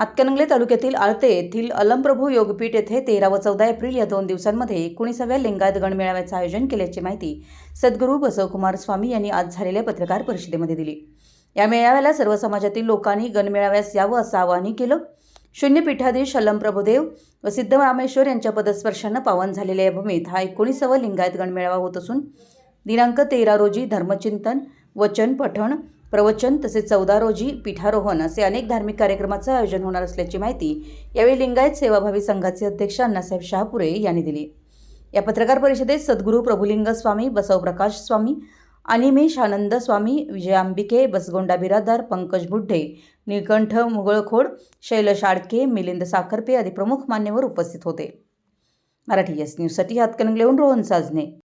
हातकणंगले तालुक्यातील आळते येथील अलमप्रभू योगपीठ येथे तेरा व चौदा एप्रिल या दोन दिवसांमध्ये एकोणीसाव्या लिंगायत गणमेळाव्याचं आयोजन केल्याची माहिती सद्गुरू बसवकुमार स्वामी यांनी आज झालेल्या पत्रकार परिषदेमध्ये दिली. या मेळाव्याला सर्व समाजातील लोकांनी गणमेळाव्यास यावं असं आवाहनही केलं. शून्य पीठाधीश अलमप्रभुदेव व सिद्धरामेश्वर यांच्या पदस्पर्शानं पावन झालेल्या या भूमीत हा एकोणीसावा लिंगायत गणमेळावा होत असून दिनांक तेरा रोजी धर्मचिंतन वचन पठण प्रवचन तसेच चौदा रोजी पीठारोहण असे अनेक धार्मिक कार्यक्रमाचं आयोजन होणार असल्याची माहिती यावेळी लिंगायत सेवाभावी संघाचे अध्यक्ष अण्णासाहेब शहापुरे यांनी दिली. या पत्रकार परिषदेत सद्गुरू प्रभुलिंग स्वामी बसवप्रकाश स्वामी अनिमेश आनंद स्वामी विजयाम्बिके बसगोंडा बिरादार पंकज बुड्ढे निळकंठ मुगळखोड शैलश आडके मिलिंद साखरपे आदी प्रमुख मान्यवर उपस्थित होते. मराठी एस न्यूजसाठी हातकणंगलेहून रोहन साजने.